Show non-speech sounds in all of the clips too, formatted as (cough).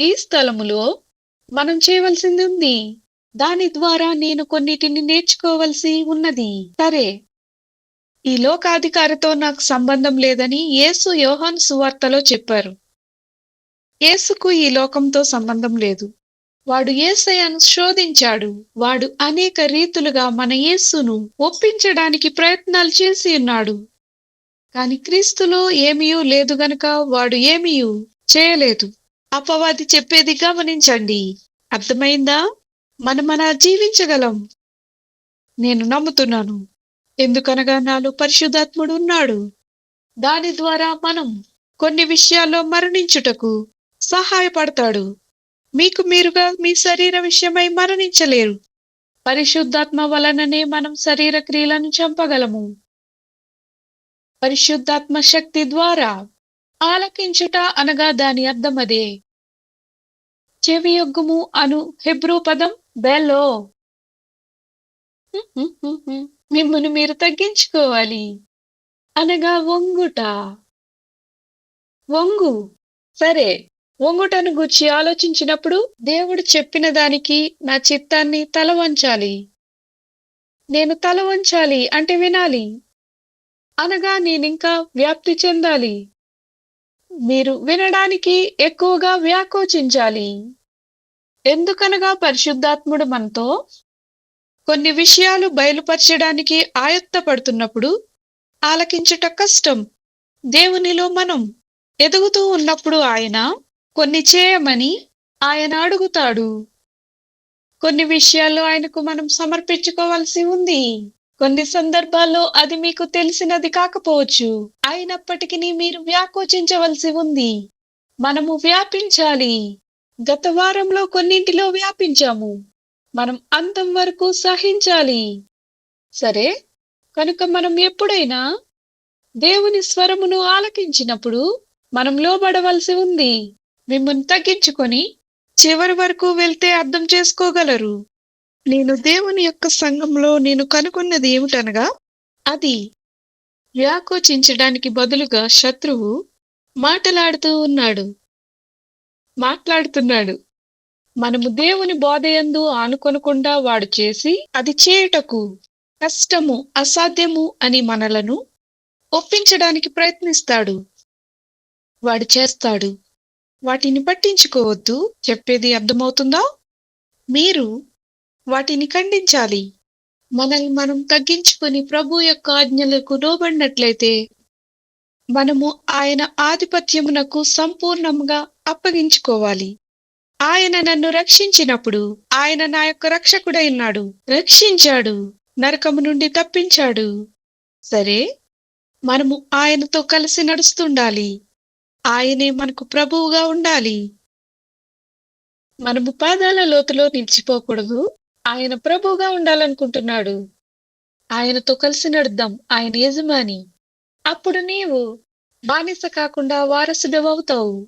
ఈ స్థలములో మనం చేయవలసింది ఉంది దాని ద్వారా నేను కొన్నిటిని నేర్చుకోవలసి ఉన్నది. సరే. ఈ లోకాధికారితో నాకు సంబంధం లేదని యేసు యోహాన్ సువార్తలో చెప్పారు. యేసుకు ఈ లోకంతో సంబంధం లేదు. వాడు యేసయ్యను శోధించాడు. వాడు అనేక రీతులుగా మన యేసును ఒప్పించడానికి ప్రయత్నాలు చేసి ఉన్నాడు. కాని క్రీస్తులో ఏమీయూ లేదు గనక వాడు ఏమీయూ చేయలేదు. అపవాది చెప్పేది గమనించండి. అర్థమైందా? మనం మన జీవించగలం. నేను నమ్ముతున్నాను. ఎందుకనగా నాలో పరిశుద్ధాత్ముడు ఉన్నాడు. దాని ద్వారా మనం కొన్ని విషయాల్లో మరణించుటకు సహాయపడతాడు. మీకు మీరుగా మీ శరీర విషయమై మరణించలేరు. పరిశుద్ధాత్మ వలననే మనం శరీర క్రియలను చంపగలము. పరిశుద్ధాత్మ శక్తి ద్వారా ఆలకించుట అనగా దాని అర్థమదే. చెవియొగ్గుము అను హెబ్రూ పదం బెలో. మిమ్మల్ని మీరు తగ్గించుకోవాలి. అనగా వంగుట. వంగు. సరే వంగుటను గుర్చి ఆలోచించినప్పుడు దేవుడు చెప్పిన దానికి నా చిత్తాన్ని తల వంచాలి. నేను తల వంచాలి అంటే వినాలి. అనగా నేనింకా వ్యాప్తి చెందాలి. మీరు వినడానికి ఎక్కువగా వ్యాకోచించాలి. ఎందుకనగా పరిశుద్ధాత్ముడు మనతో కొన్ని విషయాలు బయలుపరచడానికి ఆయత్తపడుతున్నప్పుడు ఆలకించుట కష్టం. దేవునిలో మనం ఎదుగుతూ ఉన్నప్పుడు ఆయన కొన్ని చేయమని ఆయన అడుగుతాడు. కొన్ని విషయాలు ఆయనకు మనం సమర్పించుకోవాల్సి ఉంది. కొన్ని సందర్భాల్లో అది మీకు తెలిసినది కాకపోవచ్చు. అయినప్పటికీ మీరు వ్యాకోచించవలసి ఉంది. మనము వ్యాపించాలి. గత వారంలో కొన్నింటిలో వ్యాపించాము. మనం అంతం వరకు సహించాలి. సరే కనుక మనం ఎప్పుడైనా దేవుని స్వరమును ఆలకించినప్పుడు మనం లోబడవలసి ఉంది. మిమ్మల్ని తగ్గించుకొని చివరి వరకు వెళ్తే అర్థం చేసుకోగలరు. నేను దేవుని యొక్క సంఘంలో నేను కనుగొన్నది ఏమిటనగా అది వ్యాకోచించడానికి బదులుగా శత్రువు మాటలాడుతూ ఉన్నాడు. మాట్లాడుతున్నాడు. మనము దేవుని బోధయందు ఆనుకొనకుండా వాడు చేసి అది చేయుటకు కష్టము అసాధ్యము అని మనలను ఒప్పించడానికి ప్రయత్నిస్తాడు. వాడు చేస్తాడు. వాటిని పట్టించుకోవద్దు. చెప్పేది అర్థమవుతుందా? మీరు వాటిని ఖండించాలి. మనల్ని మనం తగ్గించుకుని ప్రభు యొక్క ఆజ్ఞలకు లోబడినట్లయితే మనము ఆయన ఆధిపత్యమునకు సంపూర్ణంగా అప్పగించుకోవాలి. ఆయన నన్ను రక్షించినప్పుడు ఆయన నా యొక్క రక్షకుడైనాడు రక్షించాడు. నరకము నుండి తప్పించాడు. సరే మనము ఆయనతో కలిసి నడుస్తుండాలి. ఆయనే మనకు ప్రభువుగా ఉండాలి. మనము పాదాల లోతులో నిలిచిపోకూడదు. ఆయన ప్రభువుగా ఉండాలనుకుంటున్నాడు. ఆయనతో కలిసి నడుద్దాం. ఆయన యజమాని. అప్పుడు నీవు బానిస కాకుండా వారసుడవవుతావు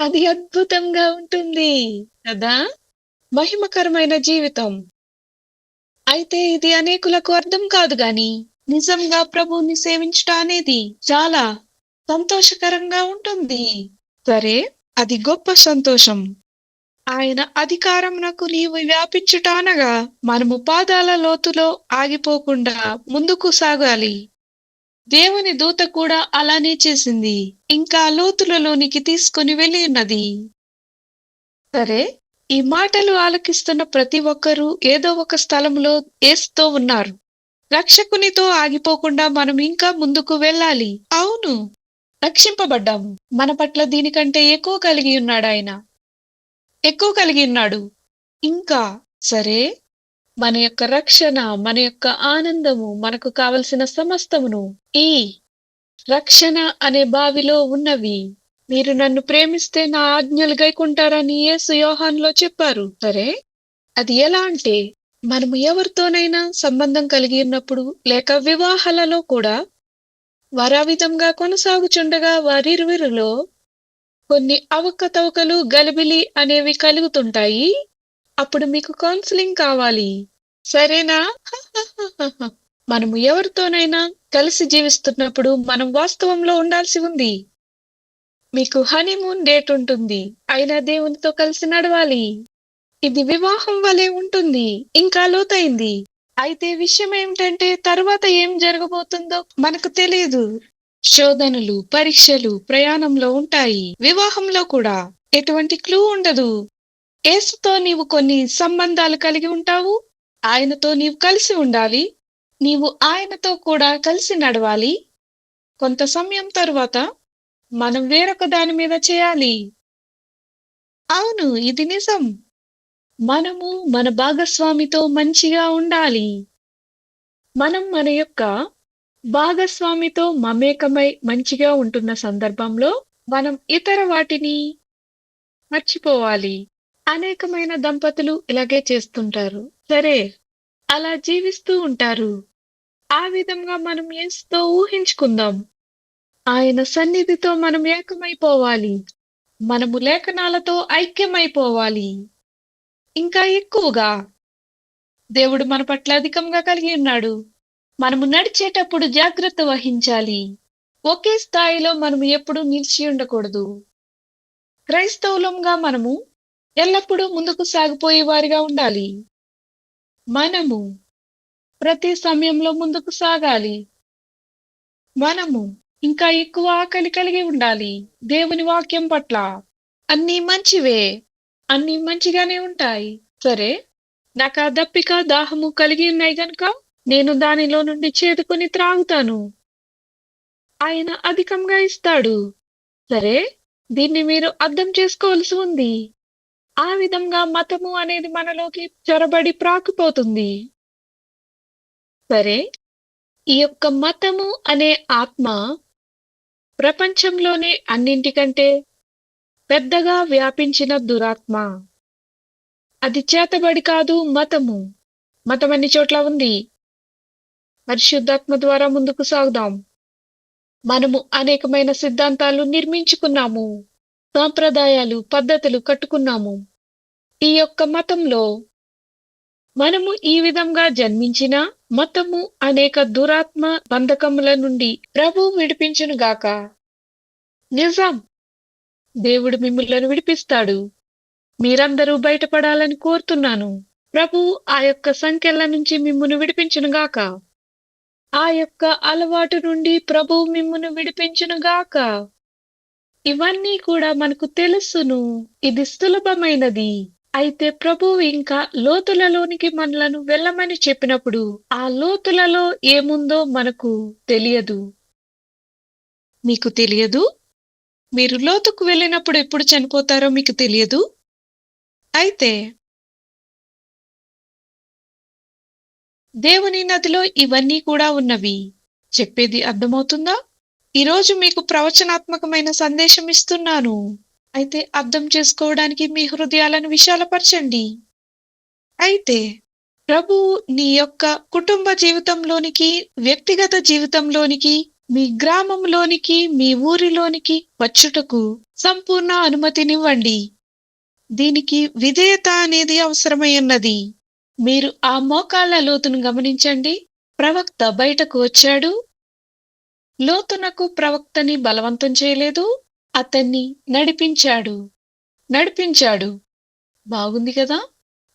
అది అద్భుతంగా ఉంటుంది కదా? మహిమకరమైన జీవితం. అయితే ఇది అనేకులకు అర్థం కాదు గాని నిజంగా ప్రభువుని సేవించటం అనేది చాలా సంతోషకరంగా ఉంటుంది. సరే అది గొప్ప సంతోషం. ఆయన అధికారమునకు నీవు వ్యాపించుట అనగా మనము పాదాల లోతులో ఆగిపోకుండా ముందుకు సాగాలి. దేవుని దూత కూడా అలానే చేసింది. ఇంకా లోతులలోనికి తీసుకుని వెళ్ళి ఉన్నది. సరే ఈ మాటలు ఆలకిస్తున్న ప్రతి ఒక్కరూ ఏదో ఒక స్థలంలో ఏస్తో ఉన్నారు. రక్షకునితో ఆగిపోకుండా మనం ఇంకా ముందుకు వెళ్ళాలి. అవును రక్షింపబడ్డాము. మన పట్ల దీనికంటే ఎక్కువ కలిగి ఉన్నాడు ఆయన. ఎక్కువ కలిగి ఉన్నాడు. ఇంకా సరే మన యొక్క రక్షణ మన యొక్క ఆనందము మనకు కావలసిన సమస్తమును ఈ రక్షణ అనే బావిలో ఉన్నవి. మీరు నన్ను ప్రేమిస్తే నా ఆజ్ఞలు గైకుంటారని యేసు యోహాన్లో చెప్పారు. సరే? అది ఎలా అంటే మనము ఎవరితోనైనా సంబంధం కలిగి ఉన్నప్పుడు లేక వివాహాలలో కూడా వారా విధంగా కొనసాగుచుండగా వారిరువురిలో కొన్ని అవకతవకలు గలిబిలి అనేవి కలుగుతుంటాయి. అప్పుడు మీకు కౌన్సిలింగ్ కావాలి. సరేనా? (laughs) మనము ఎవరితోనైనా కలిసి జీవిస్తున్నప్పుడు మనం వాస్తవంలో ఉండాల్సి ఉంది. మీకు హనీమూన్ డేట్ ఉంటుంది. అయినా దేవునితో కలిసి నడవాలి. ఇది వివాహం వలె ఉంటుంది. ఇంకా లోతైంది. అయితే విషయం ఏమిటంటే తర్వాత ఏం జరగబోతుందో మనకు తెలియదు. శోధనలు పరీక్షలు ప్రయాణంలో ఉంటాయి. వివాహంలో కూడా ఎటువంటి క్లూ ఉండదు. ఏసుతో నీవు కొన్ని సంబంధాలు కలిగి ఉంటావు. ఆయనతో నీవు కలిసి ఉండాలి. నీవు ఆయనతో కూడా కలిసి నడవాలి. కొంత సమయం తరువాత మనం వేరొక దాని మీద చేయాలి. అవును ఇది నిజం. మనము మన భాగస్వామితో మంచిగా ఉండాలి. మనం మన యొక్క భాగస్వామితో మమేకమై మంచిగా ఉంటున్న సందర్భంలో మనం ఇతర వాటిని మర్చిపోవాలి. అనేకమైన దంపతులు ఇలాగే చేస్తుంటారు. సరే అలా జీవిస్తూ ఉంటారు. ఆ విధంగా మనం యేసుతో ఊహించుకుందాం. ఆయన సన్నిధితో మనం ఏకమైపోవాలి. మనము లేఖనాలతో ఐక్యమైపోవాలి. ఇంకా ఎక్కువగా. దేవుడు మన పట్ల అధికంగా కలిగి ఉన్నాడు. మనము నడిచేటప్పుడు జాగ్రత్త వహించాలి. ఒకే స్థాయిలో మనము ఎప్పుడూ నిలిచి ఉండకూడదు. క్రైస్తవులంగా మనము ఎల్లప్పుడూ ముందుకు సాగిపోయేవారిగా ఉండాలి. మనము ప్రతి సమయంలో ముందుకు సాగాలి. మనము ఇంకా ఎక్కువ ఆకలి కలిగి ఉండాలి. దేవుని వాక్యం పట్ల అన్నీ మంచివే. అన్నీ మంచిగానే ఉంటాయి. సరే? నాకు ఆ దప్పిక దాహము కలిగి ఉన్నాయి గనుక నేను దానిలో నుండి చేదుకొని త్రాగుతాను. ఆయన అధికంగా ఇస్తాడు. సరే? దీన్ని మీరు అర్థం చేసుకోవాల్సి ఉంది. ఆ విధంగా మతము అనేది మనలోకి చొరబడి ప్రాకుపోతుంది. సరే ఈ యొక్క మతము అనే ఆత్మ ప్రపంచంలోనే అన్నింటికంటే పెద్దగా వ్యాపించిన దురాత్మ. అది చేతబడి కాదు మతము. మతం అన్ని చోట్ల ఉంది. పరిశుద్ధాత్మ ద్వారా ముందుకు సాగుదాం. మనము అనేకమైన సిద్ధాంతాలు నిర్మించుకున్నాము. సాంప్రదాయాలు పద్ధతులు కట్టుకున్నాము. ఈ యొక్క మతంలో మనము ఈ విధంగా జన్మించిన మతము అనేక దురాత్మ బంధకముల నుండి ప్రభు విడిపించునుగాక నిజం. దేవుడు మిమ్ములను విడిపిస్తాడు. మీరందరూ బయటపడాలని కోరుతున్నాను. ప్రభు ఆ యొక్క సంఖ్యల నుంచి మిమ్మును విడిపించునుగాక ఆ యొక్క అలవాటు నుండి ప్రభు మిమ్మును విడిపించునుగాక ఇవన్నీ కూడా మనకు తెలుసును. ఇది సులభమైనది. అయితే ప్రభువు ఇంకా లోతులలోనికి మనలను వెళ్ళమని చెప్పినప్పుడు ఆ లోతులలో ఏముందో మనకు తెలియదు. మీకు తెలియదు? మీరు లోతుకు వెళ్ళినప్పుడు ఎప్పుడు చనిపోతారో మీకు తెలియదు? అయితే దేవుని నదిలో ఇవన్నీ కూడా ఉన్నవి. చెప్పేది అర్థమవుతుందా? ఈరోజు మీకు ప్రవచనాత్మకమైన సందేశం ఇస్తున్నాను. అయితే అర్థం చేసుకోవడానికి మీ హృదయాలను విశాలపరచండి. అయితే ప్రభు నీ యొక్క కుటుంబ జీవితంలోనికి వ్యక్తిగత జీవితంలోనికి మీ గ్రామంలోనికి మీ ఊరిలోనికి వచ్చుటకు సంపూర్ణ అనుమతినివ్వండి. దీనికి విధేయత అనేది అవసరమై ఉన్నది. మీరు ఆ మోకాళ్ళ లోతును గమనించండి. ప్రవక్త బయటకు వచ్చాడు. లోతునకు ప్రవక్తని బలవంతం చేయలేదు అతన్ని నడిపించాడు. నడిపించాడు. బాగుంది కదా?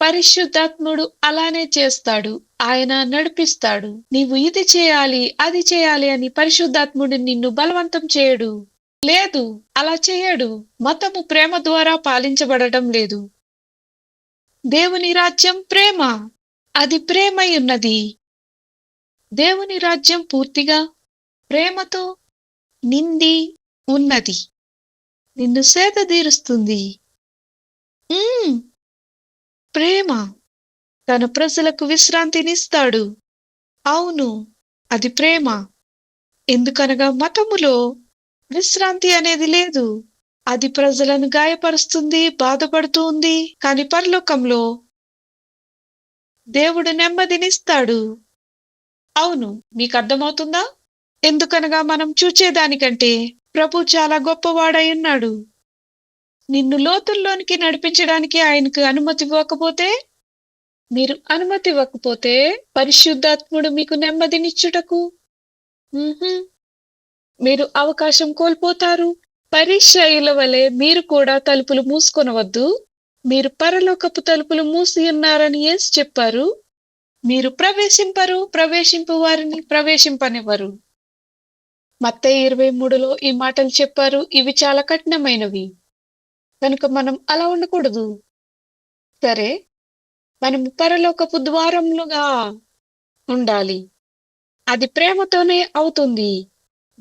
పరిశుద్ధాత్ముడు అలానే చేస్తాడు. ఆయన నడిపిస్తాడు. నీవు ఇది చేయాలి అది చేయాలి అని పరిశుద్ధాత్ముడు నిన్ను బలవంతం చేయడు. లేదు అలా చేయడు. మతము ప్రేమ ద్వారా పాలించబడటం లేదు. దేవుని రాజ్యం ప్రేమ. అది ప్రేమయున్నది. దేవుని రాజ్యం పూర్తిగా ప్రేమతో నింది ఉన్నది. నిన్ను సేద తీరుస్తుంది. ప్రేమ తన ప్రజలకు విశ్రాంతినిస్తాడు. అవును అది ప్రేమ. ఎందుకనగా మతములో విశ్రాంతి అనేది లేదు. అది ప్రజలను గాయపరుస్తుంది బాధపడుతూ ఉంది కాని పరలోకంలో దేవుడు నెమ్మదినిస్తాడు. అవును మీకు అర్థమవుతుందా? ఎందుకనగా మనం చూచేదానికంటే ప్రభు చాలా గొప్పవాడై ఉన్నాడు. నిన్ను లోతుల్లోనికి నడిపించడానికి ఆయనకు అనుమతి ఇవ్వకపోతే మీరు అనుమతి ఇవ్వకపోతే పరిశుద్ధాత్ముడు మీకు నెమ్మదినిచ్చుటకు. మీరు అవకాశం కోల్పోతారు. పరీక్షల వలె మీరు కూడా తలుపులు మూసుకొనవద్దు. మీరు పరలోకపు తలుపులు మూసి ఉన్నారని ఏసి చెప్పారు. మీరు ప్రవేశింపరు ప్రవేశింపు వారిని ప్రవేశింపనివ్వరు. మత్త ఇరవై మూడులో ఈ మాటలు చెప్పారు. ఇవి చాలా కఠినమైనవి. కనుక మనం అలా ఉండకూడదు. సరే మనం పరలోకపు ద్వారములుగా ఉండాలి. అది ప్రేమతోనే అవుతుంది.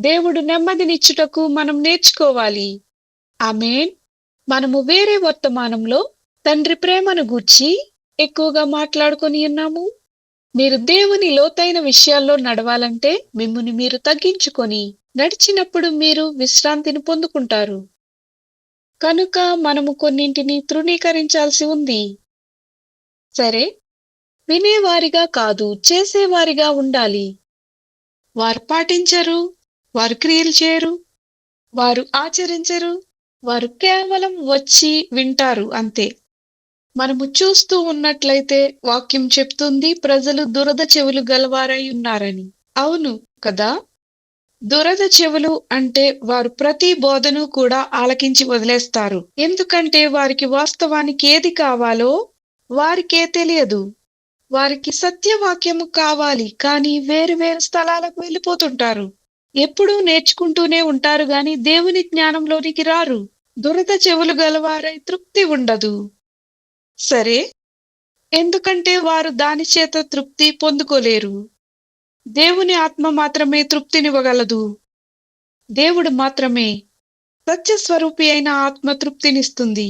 దేవుడు నెమ్మదినిచ్చుటకు మనం నేర్చుకోవాలి. ఆమెన్. మనము వేరే వర్తమానంలో తండ్రి ప్రేమను గూర్చి ఎక్కువగా మాట్లాడుకొని ఉన్నాము. మీరు దేవుని లోతైన విషయాల్లో నడవాలంటే మిమ్మల్ని మీరు తగ్గించుకొని నడిచినప్పుడు మీరు విశ్రాంతిని పొందుకుంటారు. కనుక మనము కొన్నింటిని తృణీకరించాల్సి ఉంది. సరే వినేవారిగా కాదు చేసేవారిగా ఉండాలి. వారు పాటించరు వారు క్రియలు చేయరు వారు ఆచరించరు వారు కేవలం వచ్చి వింటారు అంతే. మనము చూస్తూ ఉన్నట్లయితే వాక్యం చెప్తుంది ప్రజలు దురద చెవులు గలవారై ఉన్నారని. అవును కదా? దురద చెవులు అంటే వారు ప్రతి బోధను కూడా ఆలకించి వదిలేస్తారు. ఎందుకంటే వారికి వాస్తవానికి ఏది కావాలో వారికే తెలియదు. వారికి సత్యవాక్యము కావాలి కానీ వేరు వేరు స్థలాలకు వెళ్ళిపోతుంటారు. ఎప్పుడూ నేర్చుకుంటూనే ఉంటారు గాని దేవుని జ్ఞానంలోనికి రారు. దురద చెవులు గలవారై తృప్తి ఉండదు. సరే. ఎందుకంటే వారు దాని చేత తృప్తి పొందుకోలేరు. దేవుని ఆత్మ మాత్రమే తృప్తినివ్వగలదు. దేవుడు మాత్రమే సత్యస్వరూపి అయిన ఆత్మ తృప్తినిస్తుంది.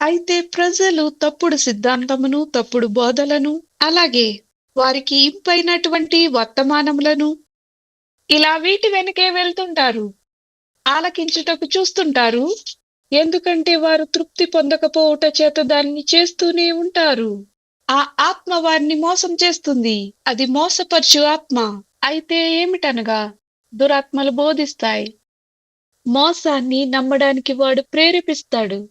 అయితే ప్రజలు తప్పుడు సిద్ధాంతమును తప్పుడు బోధలను అలాగే వారికి ఇంపైనటువంటి వర్తమానములను ఇలా వీటి వెనకే వెళ్తుంటారు. ఆలకించుటకు చూస్తుంటారు. ఎందుకంటే వారు తృప్తి పొందకపోవుట చేత దాన్ని చేస్తూనే ఉంటారు. ఆ ఆత్మ వారిని మోసం చేస్తుంది. అది మోసపరచు ఆత్మ. అయితే ఏమిటనగా? దురాత్మలు బోధిస్తాయి. మోసాన్ని నమ్మడానికి వాడు ప్రేరేపిస్తాడు.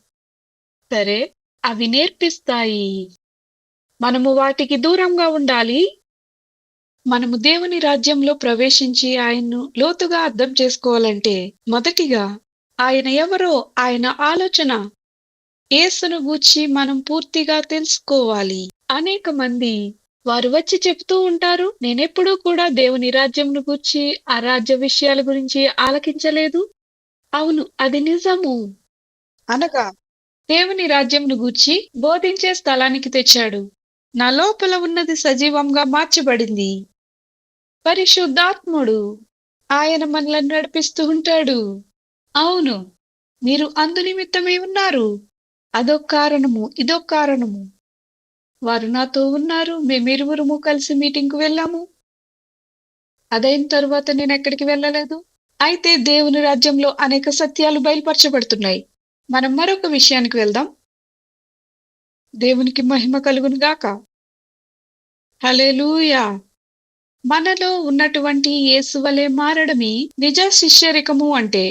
సరే అవి నేర్పిస్తాయి. మనము వాటికి దూరంగా ఉండాలి. మనము దేవుని రాజ్యంలో ప్రవేశించి ఆయన్ను లోతుగా అర్థం చేసుకోవాలంటే మొదటిగా ఆయన ఎవరో ఆయన ఆలోచన. యేసును గూర్చి మనం పూర్తిగా తెలుసుకోవాలి. అనేక మంది వారు వచ్చి చెప్తూ ఉంటారు నేనెప్పుడూ కూడా దేవుని రాజ్యంను గూర్చి ఆ రాజ్య విషయాల గురించి ఆలకించలేదు. అవును అది నిజము. అనగా దేవుని రాజ్యంను గూర్చి బోధించే స్థలానికి తెచ్చాడు. నా లోపల ఉన్నది సజీవంగా మార్చబడింది. పరిశుద్ధాత్ముడు ఆయన మనల్ని నడిపిస్తూ ఉంటాడు. అవును మీరు అందునిమిత్తమే ఉన్నారు. అదొక కారణము ఇదొక కారణము. వారు నాతో ఉన్నారు మేమిరువురుము కలిసి మీటింగ్కు వెళ్ళాము. అదైన తరువాత నేను ఎక్కడికి వెళ్ళలేదు. అయితే దేవుని రాజ్యంలో అనేక సత్యాలు బయలుపరచబడుతున్నాయి. మనం మరొక విషయానికి వెళ్దాం. దేవునికి మహిమ కలుగును గాక. హలేలుయా మనలో ఉన్నటువంటి యేసువలే మారడమే నిజ శిష్యరికము అంటే.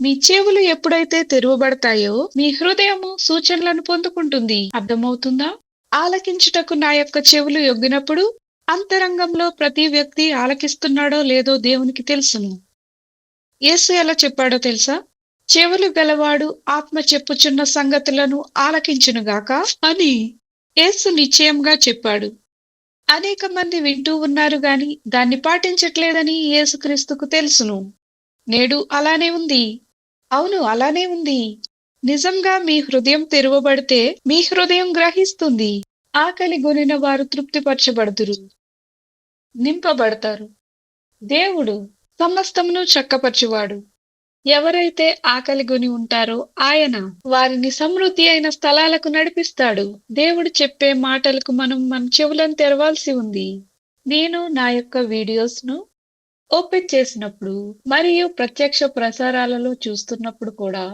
మీ చెవులు ఎప్పుడైతే తెరవబడతాయో మీ హృదయము సూచనలను పొందుకుంటుంది. అర్థమవుతుందా? ఆలకించుటకు నా యొక్క చెవులు ఎగ్గినప్పుడు అంతరంగంలో ప్రతి వ్యక్తి ఆలకిస్తున్నాడో లేదో దేవునికి తెలుసును. యేసు ఎలా చెప్పాడో తెలుసా? చెవులు గలవాడు ఆత్మ చెప్పుచున్న సంగతులను ఆలకించునుగాక అని యేసు నిశ్చయంగా చెప్పాడు. అనేక మంది వింటూ ఉన్నారు గాని దాన్ని పాటించట్లేదని యేసుక్రీస్తుకు తెలుసును. నేడు అలానే ఉంది. అవును అలానే ఉంది. నిజంగా మీ హృదయం తెరవబడితే మీ హృదయం గ్రహిస్తుంది. ఆకలి గొనిన వారు తృప్తిపరచబడుదురు. నింపబడతారు. దేవుడు సమస్తమును చక్కపరచువాడు. ఎవరైతే ఆకలి గొని ఉంటారో ఆయన వారిని సమృద్ధి అయిన స్థలాలకు నడిపిస్తాడు. దేవుడు చెప్పే మాటలకు మనం మన చెవులను తెరవాల్సి ఉంది. నేను నా యొక్క వీడియోస్ను ఓపెన్ చేసినప్పుడు మరియు ప్రత్యక్ష ప్రసారాలలో చూస్తున్నప్పుడు కూడా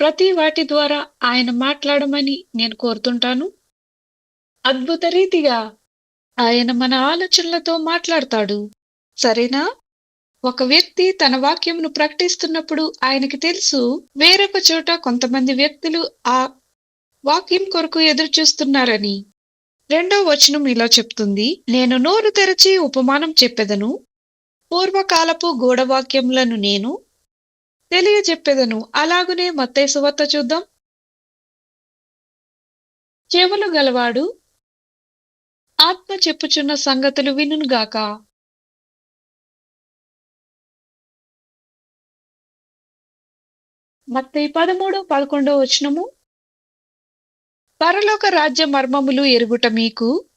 ప్రతి వాటి ద్వారా ఆయన మాట్లాడమని నేను కోరుతుంటాను. అద్భుత రీతిగా ఆయన మన ఆలోచనలతో మాట్లాడతాడు. సరేనా? ఒక వ్యక్తి తన వాక్యమును ప్రకటిస్తున్నప్పుడు ఆయనకి తెలుసు వేరొక చోట కొంతమంది వ్యక్తులు ఆ వాక్యం కొరకు ఎదురు చూస్తున్నారని రెండో వచనం ఇలా చెప్తుంది నేను నోరు తెరచి ఉపమానం చెప్పెదను పూర్వకాలపు గూఢవాక్యములను నేను తెలియజెప్పెదను. అలాగునే మత్తై సువార్త చూద్దాం. చెవులు గలవాడు ఆత్మ చెప్పుచున్న సంగతులు వినుగాక మత్తై పదమూడు పదకొండో వచనము. పరలోక రాజ్య మర్మములు ఎరుగుట మీకు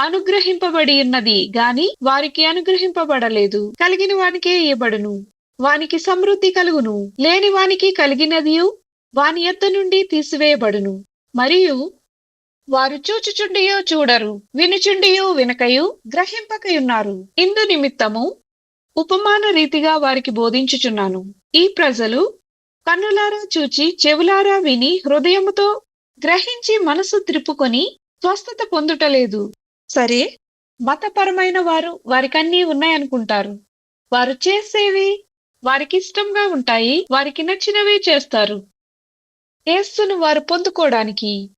అనుగ్రహింపబడి ఉన్నది గాని వారికి అనుగ్రహింపబడలేదు. కలిగిన వానికే ఇవ్వబడును వానికి సమృద్ధి కలుగును. లేని వానికి కలిగినదియు వాని యొద్ద నుండి తీసివేయబడును. మరియు వారు చూచుచుండియో చూడరు వినుచుండియో వినకయు గ్రహింపకయున్నారు. ఇందు నిమిత్తము ఉపమాన రీతిగా వారికి బోధించుచున్నాను. ఈ ప్రజలు కన్నులారా చూచి చెవులారా విని హృదయముతో గ్రహించి మనసు త్రిప్పుకొని స్వస్థత పొందుటలేదు. సరే మతపరమైన వారు వారికన్నీ ఉన్నాయనుకుంటారు. వారు చేసేవి వారికి ఇష్టంగా ఉంటాయి వారికి నచ్చినవి చేస్తారు. యేసును వారు పొందుకోవడానికి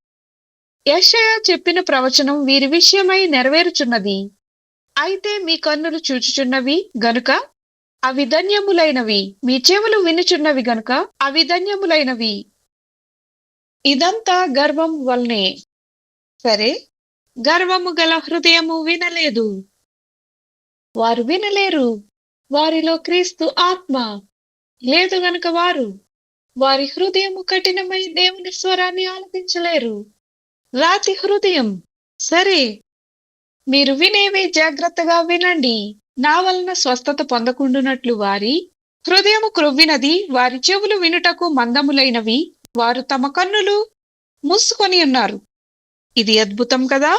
యెషయా చెప్పిన ప్రవచనం వీరి విషయమై నెరవేరుచున్నది. అయితే మీ కన్నులు చూచుచున్నవి గనుక అవి ధన్యములైనవి. మీ చెవులు వినుచున్నవి గనుక అవి ధన్యములైనవి. ఇదంతా గర్వం వల్లనే. సరే గర్వము గల హృదయము వినలేదు. వారు వినలేరు. వారిలో క్రీస్తు ఆత్మ. లేదు గనుక వారు. వారి హృదయము కఠినమై దేవుని స్వరాన్ని ఆలపించలేరు. రాతి హృదయం. సరే. మీరు వినేవి జాగ్రత్తగా వినండి. నా వలన స్వస్థత పొందకుండునట్లు వారి హృదయము క్రొవ్వినది. వారి చెవులు వినుటకు మందములైనవి. వారు తమ కన్నులు మూసుకొని ఉన్నారు. ఇది అద్భుతం కదా?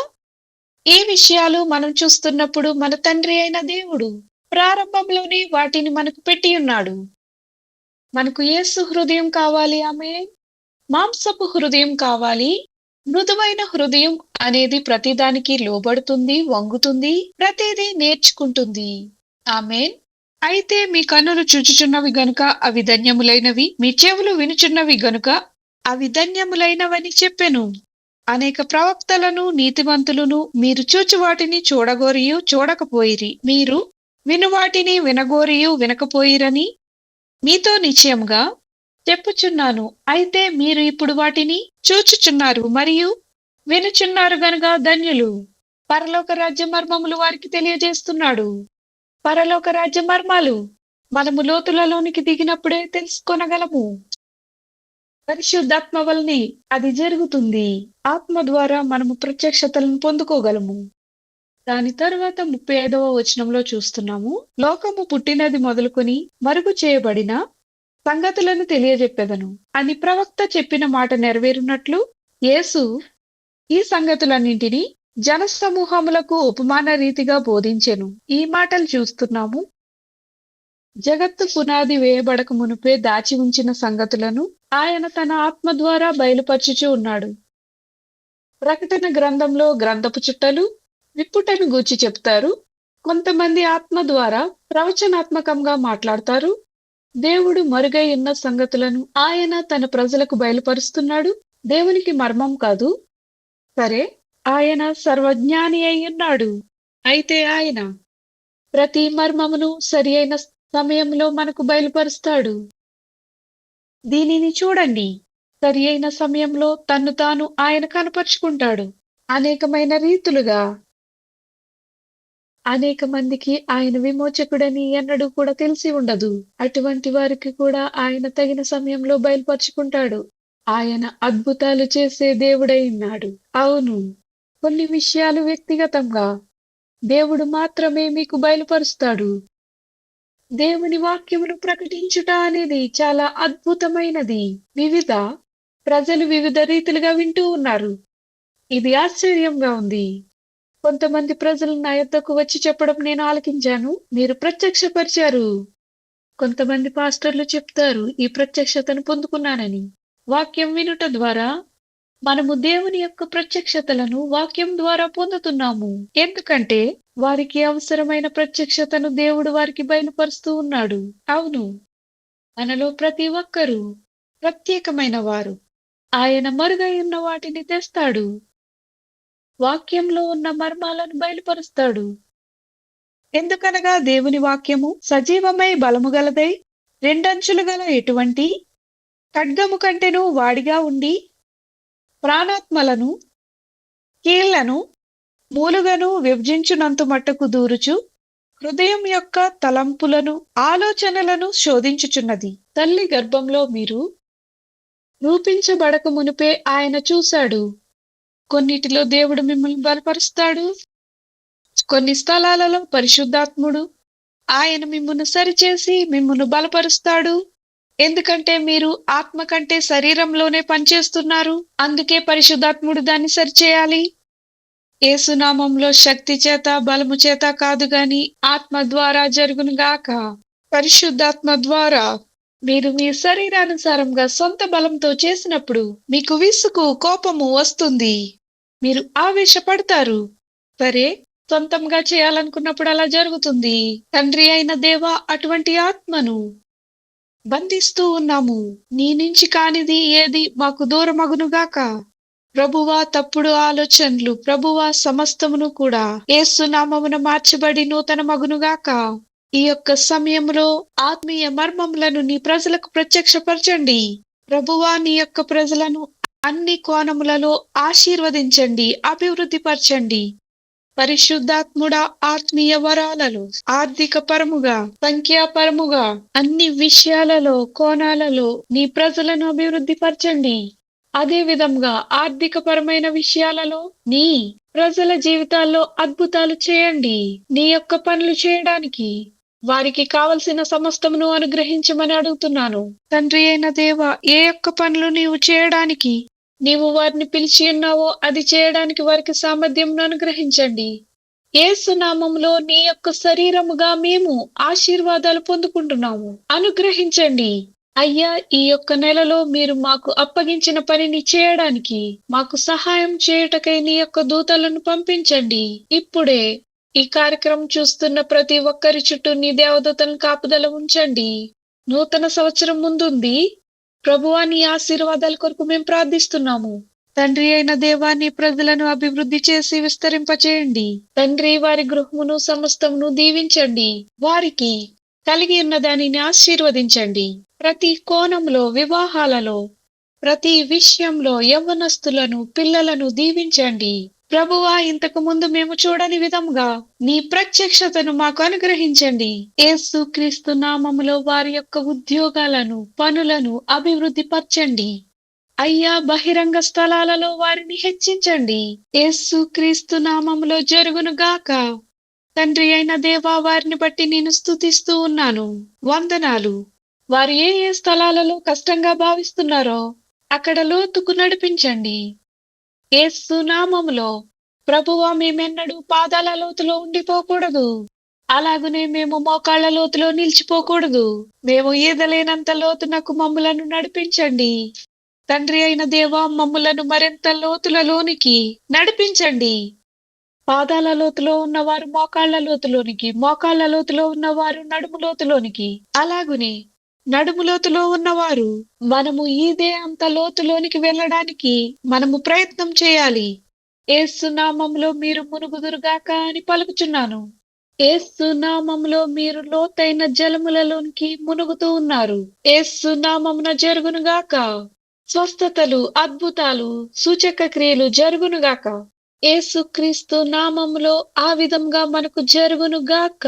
ఈ విషయాలు మనం చూస్తున్నప్పుడు మన తండ్రి అయిన దేవుడు ప్రారంభంలోనే వాటిని మనకు పెట్టి ఉన్నాడు. మనకు ఏసు హృదయం కావాలి ఆమె మాంసపు హృదయం కావాలి మృదువైన హృదయం అనేది ప్రతిదానికి లోబడుతుంది వంగుతుంది ప్రతిదీ నేర్చుకుంటుంది. ఆమెన్. అయితే మీ కన్నులు చూచుచున్నవి గనుక అవి ధన్యములైనవి మీ చెవులు వినుచున్నవి గనుక అవి ధన్యములైనవని చెప్పెను. అనేక ప్రవక్తలను నీతివంతులను మీరు చూచి వాటిని చూడగోరియు చూడకపోయిరి. మీరు వినువాటిని వినగోరియు వినకపోయిరని మీతో నిశ్చయంగా చెప్పుచున్నాను. అయితే మీరు ఇప్పుడు వాటిని చూచుచున్నారు మరియు వినుచున్నారు గనుక ధన్యులు. పరలోక రాజ్య మర్మములు వారికి తెలియజేస్తున్నాడు. పరలోక రాజ్య మర్మాలు మనము లోతులలోనికి దిగినప్పుడే తెలుసుకొనగలము. పరిశుద్ధాత్మ వల్లనే అది జరుగుతుంది. ఆత్మ ద్వారా మనము ప్రత్యక్షతలను పొందుకోగలము. దాని తర్వాత ముప్పై ఐదవ వచనంలో చూస్తున్నాము. లోకము పుట్టినది మొదలుకొని మరుగు చేయబడిన సంగతులను తెలియజెప్పెదను. అని ప్రవక్త చెప్పిన మాట నెరవేరినట్లు యేసు ఈ సంగతులన్నింటినీ జన సమూహములకు ఉపమాన రీతిగా బోధించెను. ఈ మాటలు చూస్తున్నాము. జగత్తు పునాది వేయబడక మునుపే దాచి ఉంచిన సంగతులను ఆయన తన ఆత్మ ద్వారా బయలుపరచుచూ ఉన్నాడు. ప్రకటన గ్రంథంలో గ్రంథపు చుట్టలు విప్పుటను గూర్చి చెప్తారు. కొంతమంది ఆత్మ ద్వారా ప్రవచనాత్మకంగా మాట్లాడతారు. దేవుడు మరుగై ఉన్న సంగతులను ఆయన తన ప్రజలకు బయలుపరుస్తున్నాడు. దేవునికి మర్మం కాదు. సరే ఆయన సర్వజ్ఞాని అయి ఉన్నాడు. అయితే ఆయన ప్రతి మర్మమును సరి అయిన సమయంలో మనకు బయలుపరుస్తాడు. దీనిని చూడండి. సరి అయిన సమయంలో తన్ను తాను ఆయన కనపరుచుకుంటాడు. అనేకమైన రీతులుగా. అనేక మందికి ఆయన విమోచకుడని ఎన్నడూ కూడా తెలిసి ఉండదు. అటువంటి వారికి కూడా ఆయన తగిన సమయంలో బయలుపరుచుకుంటాడు. ఆయన అద్భుతాలు చేసే దేవుడై ఉన్నాడు. అవును. కొన్ని విషయాలు వ్యక్తిగతంగా. దేవుడు మాత్రమే మీకు బయలుపరుస్తాడు. దేవుని వాక్యమును ప్రకటించుట అనేది చాలా అద్భుతమైనది. వివిధ ప్రజలు వివిధ రీతిలుగా వింటూ ఉన్నారు. ఇది ఆశ్చర్యంగా ఉంది. కొంతమంది ప్రజలు నా యొద్దకు వచ్చి చెప్పడం నేను ఆలకించాను. మీరు ప్రత్యక్షపరిచారు. కొంతమంది పాస్టర్లు చెప్తారు ఈ ప్రత్యక్షతను పొందుకున్నానని. వాక్యం వినుట ద్వారా మనము దేవుని యొక్క ప్రత్యక్షతలను వాక్యం ద్వారా పొందుతున్నాము. ఎందుకంటే వారికి అవసరమైన ప్రత్యక్షతను దేవుడు వారికి బయలుపరుస్తూ ఉన్నాడు. అవును. మనలో ప్రతి ఒక్కరూ ప్రత్యేకమైన వారు. ఆయన మరుగై ఉన్న వాటిని తెస్తాడు. వాక్యంలో ఉన్న మర్మాలను బయలుపరుస్తాడు. ఎందుకనగా దేవుని వాక్యము సజీవమై బలము గలదై రెండంచులు గల ఎటువంటి ఖడ్గము కంటెను వాడిగా ఉండి ప్రాణాత్మలను కీళ్ళను మూలుగను విభజించునంత మట్టుకు దూరుచు హృదయం యొక్క తలంపులను ఆలోచనలను శోధించుచున్నది. తల్లి గర్భంలో మీరు రూపించబడక మునిపే ఆయన చూశాడు. కొన్నిటిలో దేవుడు మిమ్మల్ని బలపరుస్తాడు. కొన్ని స్థలాలలో పరిశుద్ధాత్ముడు ఆయన మిమ్మును సరిచేసి మిమ్మును బలపరుస్తాడు. ఎందుకంటే మీరు ఆత్మ కంటే శరీరంలోనే పనిచేస్తున్నారు. అందుకే పరిశుద్ధాత్ముడు దాన్ని సరిచేయాలి. ఏసునామంలో శక్తి చేత బలము చేత కాదు గాని ఆత్మ ద్వారా జరుగును గాక. పరిశుద్ధాత్మ ద్వారా మీరు మీ శరీరానుసారంగా సొంత బలంతో చేసినప్పుడు మీకు విసుగు కోపము వస్తుంది. మీరు ఆవేశపడతారు. సరే సొంతంగా చేయాలనుకున్నప్పుడు అలా జరుగుతుంది. తండ్రి అయిన దేవా అటువంటి ఆత్మను బంధిస్తూ ఉన్నాము. నీ నుంచి కానిది ఏది మాకు దూరమగునుగాక ప్రభువా తప్పుడు ఆలోచనలు ప్రభువా సమస్తమును కూడా. ఏసునామమున మార్చబడి నూతన మగునుగాక ఈ యొక్క సమయంలో ఆత్మీయ మర్మములను నీ ప్రజలకు ప్రత్యక్షపరచండి. ప్రభువా నీ యొక్క ప్రజలను అన్ని కోణములలో ఆశీర్వదించండి అభివృద్ధి పరచండి పరిశుద్ధాత్ముడ ఆత్మీయ వరాలలో ఆర్థిక పరముగా సంఖ్యాపరముగా అన్ని విషయాలలో కోణాలలో నీ ప్రజలను అభివృద్ధి అదే విధంగా ఆర్థిక పరమైన విషయాలలో నీ ప్రజల జీవితాల్లో అద్భుతాలు చేయండి. నీ యొక్క పనులు చేయడానికి వారికి కావలసిన సమస్తమును అనుగ్రహించమని అడుగుతున్నాను. తండ్రి అయిన దేవ ఏ యొక్క పనులు నీవు చేయడానికి నీవు వారిని పిలిచి ఉన్నావో అది చేయడానికి వారికి సామర్థ్యంను అనుగ్రహించండి. ఏసునామంలో నీ యొక్క శరీరముగా మేము ఆశీర్వాదాలు పొందుకుంటున్నాము. అనుగ్రహించండి. అయ్యా ఈ యొక్క నెలలో మీరు మాకు అప్పగించిన పనిని చేయడానికి మాకు సహాయం చేయుటకై నీ యొక్క దూతలను పంపించండి. ఇప్పుడే ఈ కార్యక్రమం చూస్తున్న ప్రతి ఒక్కరి చుట్టూ నీ దేవదూతలను కాపుదల ఉంచండి. నూతన సంవత్సరం ముందుంది. ప్రభువా నీ ఆశీర్వాదాల కొరకు మేము ప్రార్థిస్తున్నాము. తండ్రి అయిన దేవాన్ని ప్రజలను అభివృద్ధి చేసి విస్తరింపచేయండి. తండ్రి వారి గృహమును సమస్తమును దీవించండి. వారికి కలిగి ఉన్న దానిని ఆశీర్వదించండి. ప్రతి కోణంలో వివాహాలలో ప్రతి విషయంలో యవ్వనస్తులను పిల్లలను దీవించండి. ప్రభువా ఇంతకు ముందు మేము చూడని విధంగా నీ ప్రత్యక్షతను మాకు అనుగ్రహించండి. యేసు క్రీస్తు నామములో వారి యొక్క ఉద్యోగాలను పనులను అభివృద్ధి పరచండి అయ్యా బహిరంగ స్థలాలలో వారిని హెచ్చించండి. యేసు క్రీస్తు నామములో జరుగును గాక. తండ్రి అయిన దేవా వారిని బట్టి నేను స్తుతిస్తూ ఉన్నాను. వందనాలు. వారు ఏ ఏ స్థలాలలో కష్టంగా భావిస్తున్నారో అక్కడ లోతుకు నడిపించండి. ఏసు నామములో ప్రభువా మేమెన్నడూ పాదాల లోతులో ఉండిపోకూడదు. అలాగనే మేము మోకాళ్ళ లోతులో నిలిచిపోకూడదు. మేము ఈదలేనంత లోతునకు మమ్ములను నడిపించండి. తండ్రి అయిన దేవా మమ్ములను మరింత లోతులలోనికి నడిపించండి. పాదాల లోతులో ఉన్నవారు మోకాళ్ళ లోతులోనికి మోకాళ్ళ లోతులో ఉన్నవారు నడుము లోతులోనికి అలాగునే నడుము లోతులో ఉన్నవారు మనము ఈదే అంత లోతులోనికి వెళ్ళడానికి మనము ప్రయత్నం చేయాలి. ఏసునామంలో మీరు మునుగుదురుగాక అని పలుకుచున్నాను. ఏసునామంలో మీరు లోతైన జలములలోనికి మునుగుతూ ఉన్నారు. ఏసునామమున జరుగునుగాక. స్వస్థతలు అద్భుతాలు సూచక క్రియలు జరుగునుగాక. ఏసుక్రీస్తు నామములో ఆ విధంగా మనకు జరుగునుగాక.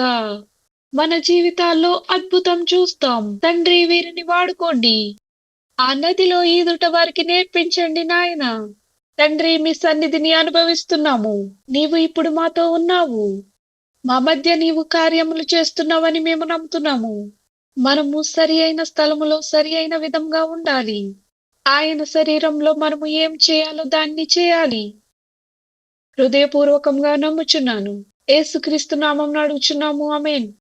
మన జీవితాల్లో అద్భుతం చూస్తాం. తండ్రి వీరిని వాడుకోండి. ఆ నదిలో ఈదుట వారికి నేర్పించండి నాయన. తండ్రి మీ సన్నిధిని అనుభవిస్తున్నాము. నీవు ఇప్పుడు మాతో ఉన్నావు. మా మధ్య నీవు కార్యములు చేస్తున్నావని మేము నమ్ముతున్నాము. మనము సరి అయిన స్థలములో సరి అయిన విధంగా ఉండాలి. ఆయన శరీరంలో మనము ఏం చేయాలో దాన్ని చేయాలి. హృదయపూర్వకంగా నమ్ముచున్నాను. ఏసుక్రీస్తు నామం అడుగుచున్నాము. అమేన్